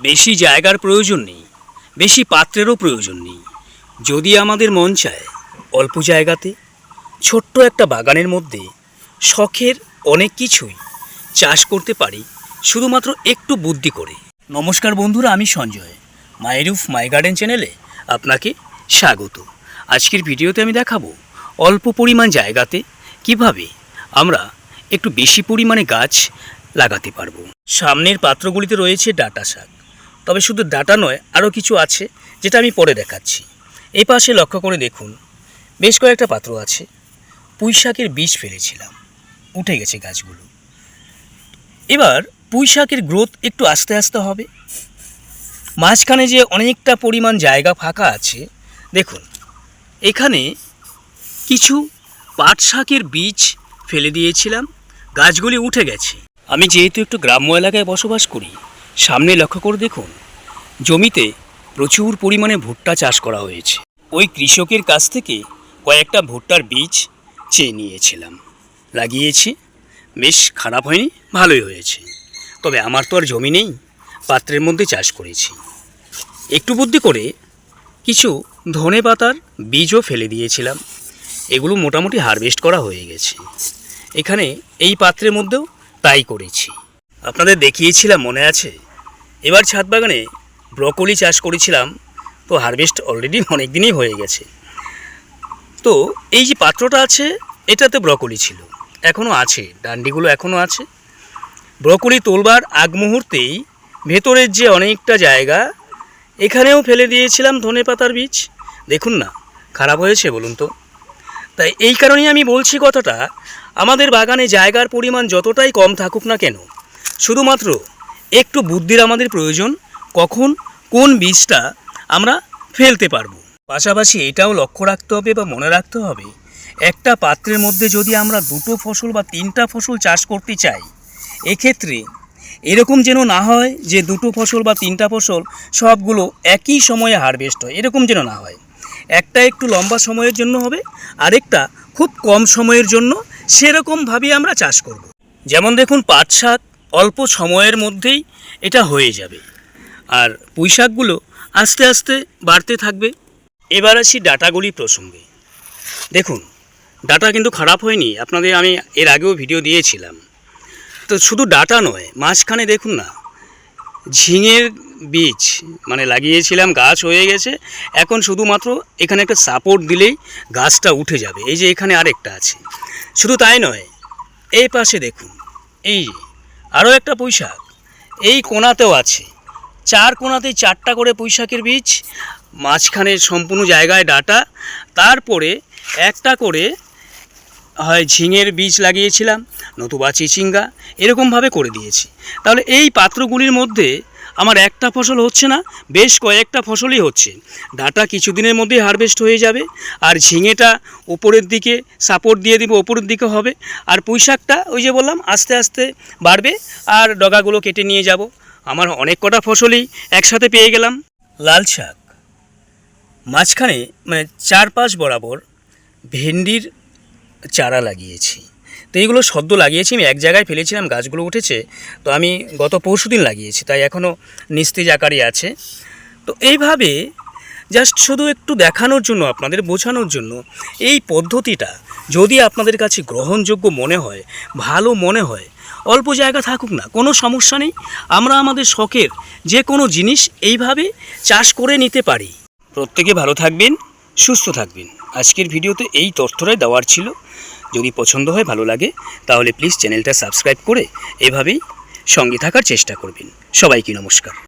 বেশি জায়গার প্রয়োজন নেই, বেশি পাত্রেরও প্রয়োজন নেই। যদি আমাদের মন চায় অল্প জায়গাতে, ছোট্ট একটা বাগানের মধ্যে শখের অনেক কিছুই চাষ করতে পারি, শুধুমাত্র একটু বুদ্ধি করে। নমস্কার বন্ধুরা, আমি সঞ্জয়। মাইরুফ মাই গার্ডেন চ্যানেলে আপনাকে স্বাগত। আজকের ভিডিওতে আমি দেখাবো অল্প পরিমাণ জায়গাতে কীভাবে আমরা একটু বেশি পরিমাণে গাছ লাগাতে পারব। সামনের পাত্রগুলিতে রয়েছে ডাটা শাক। তবে শুধু ডাটা নয় আরও কিছু আছে যেটা আমি পরে দেখাচ্ছি। এই পাশে লক্ষ্য করে দেখুন, বেশ কয়েকটা পাত্র আছে। পুঁই শাকের বীজ ফেলেছিলাম, উঠে গেছে গাছগুলো। এবার পুঁই শাকের গ্রোথ একটু আস্তে আস্তে হবে। মাঝখানে যে অনেকটা পরিমাণ জায়গা ফাঁকা আছে, দেখুন, এখানে কিছু পাট শাকের বীজ ফেলে দিয়েছিলাম, গাছগুলি উঠে গেছে। আমি যেহেতু একটু গ্রাম্য এলাকায় বসবাস করি সামনে লক্ষ্য করে দেখুন, জমিতে প্রচুর পরিমাণে ভুট্টা চাষ করা হয়েছে। ওই কৃষকের কাছ থেকে কয়েকটা ভুট্টার বীজ চেয়ে নিয়েছিলাম। লাগিয়েছি, বেশ খারাপ হয়নি, ভালোই হয়েছে। তবে আমার তো আর জমি নেই, পাত্রের মধ্যে চাষ করেছি। একটু বুদ্ধি করে কিছু ধনে পাতার বীজও ফেলে দিয়েছিলাম। এগুলো মোটামুটি হারভেস্ট করা হয়ে গেছে। এখানে এই পাত্রের মধ্যেও তাই করেছি। আপনাদের দেখিয়েছিলাম, মনে আছে? এবার ছাদ বাগানে ব্রকলি চাষ করেছিলাম, তো হারভেস্ট অলরেডি অনেক দিনই হয়ে গেছে। তো এই যে পাত্রটা আছে, এটাতে ব্রকলি ছিল এখনও আছে, ডান্ডিগুলো এখনও আছে। ব্রকলি তোলবার আগ মুহূর্তেই ভেতরের যে অনেকটা জায়গা, এখানেও ফেলে দিয়েছিলাম ধনে পাতার বীজ। দেখুন না, খারাপ হয়েছে বলুন তো। তাই এই কারণেই আমি বলছি কথাটা, আমাদের বাগানে জায়গার পরিমাণ যতটাই কম থাকুক না কেন, শুধুমাত্র একটু বুদ্ধির আমাদের প্রয়োজন, কখন কোন বীজটা আমরা ফেলতে পারব পাশাপাশি এটাও লক্ষ্য রাখতে হবে বা মনে রাখতে হবে, একটা পাত্রের মধ্যে যদি আমরা দুটো ফসল বা তিনটা ফসল চাষ করতে চাই, এক্ষেত্রে এরকম যেন না হয় যে দুটো ফসল বা তিনটা ফসল সবগুলো একই সময়ে হারভেস্ট হয়, এরকম যেন না হয় একটা একটু লম্বা সময়ের জন্য হবে, আরেকটা খুব কম সময়ের জন্য সেরকমভাবেই আমরা চাষ করব। যেমন দেখুন পাট শাক অল্প সময়ের মধ্যেই এটা হয়ে যাবে। আর পুঁই শাকগুলো আস্তে আস্তে বাড়তে থাকবে। এবার আসি ডাটাগুলি প্রসঙ্গে। দেখুন, ডাটা কিন্তু খারাপ হয়নি। আপনাদের আমি এর আগেও ভিডিও দিয়েছিলাম। তো শুধু ডাটা নয়, মাঝখানে দেখুন না, ঝিঙের বীজ মানে লাগিয়েছিলাম, গাছ হয়ে গেছে। এখন শুধুমাত্র এখানে একটা সাপোর্ট দিলেই গাছটা উঠে যাবে। এই যে এখানে আরেকটা আছে। শুধু তাই নয়, এই পাশে দেখুন, এই যে আরও একটা পুঁইশাক। এই কোনাতেও আছে। চার কোনাতে চারটা করে পুঁইশাকের বীজ, মাঝখানে সম্পূর্ণ জায়গায় ডাটা। তারপরে একটা করে, হয় ঝিঙের বীজ লাগিয়েছিলাম, নতুবা চিচিঙ্গা, এরকমভাবে করে দিয়েছি। তাহলে এই পাত্রগুলির মধ্যে আমার একটা ফসল হচ্ছে না, বেশ কয়েকটা ফসলই হচ্ছে। ডাটা কিছুদিনের মধ্যেই হারভেস্ট হয়ে যাবে, আর ঝিঙেটা উপরের দিকে সাপোর্ট দিয়ে দিব, উপরের দিকে হবে, আর পুঁই শাকটা ওই যে বললাম, আস্তে আস্তে বাড়বে, আর ডগাগুলো কেটে নিয়ে যাব। আমার অনেক কটা ফসলই একসাথে পেয়ে গেলাম। লাল শাক, মাঝখানে মানে চারপাশ বরাবর ভেন্ডির চারা লাগিয়েছি। তো এইগুলো সদ্য লাগিয়েছি, আমি এক জায়গায় ফেলেছিলাম, গাছগুলো উঠেছে। তো আমি গত পরশু দিন লাগিয়েছি, তাই এখনও নিস্তেজ আকারই আছে। তো এইভাবে জাস্ট শুধু একটু দেখানোর জন্য, আপনাদের বোঝানোর জন্য, এই পদ্ধতিটা যদি আপনাদের কাছে গ্রহণযোগ্য মনে হয়, ভালো মনে হয়, অল্প জায়গা থাকুক না, কোনো সমস্যা নেই। আমরা আমাদের শখের যে কোনো জিনিস এইভাবে চাষ করে নিতে পারি। প্রত্যেকে ভালো থাকবেন, সুস্থ থাকবেন। আজকের ভিডিওতে এই তথ্যটাই দেওয়ার ছিল। যদি পছন্দ হয়, ভালো লাগে, তাহলে প্লিজ চ্যানেলটা সাবস্ক্রাইব করে এভাবেই সঙ্গে থাকার চেষ্টা করবেন। সবাইকে নমস্কার।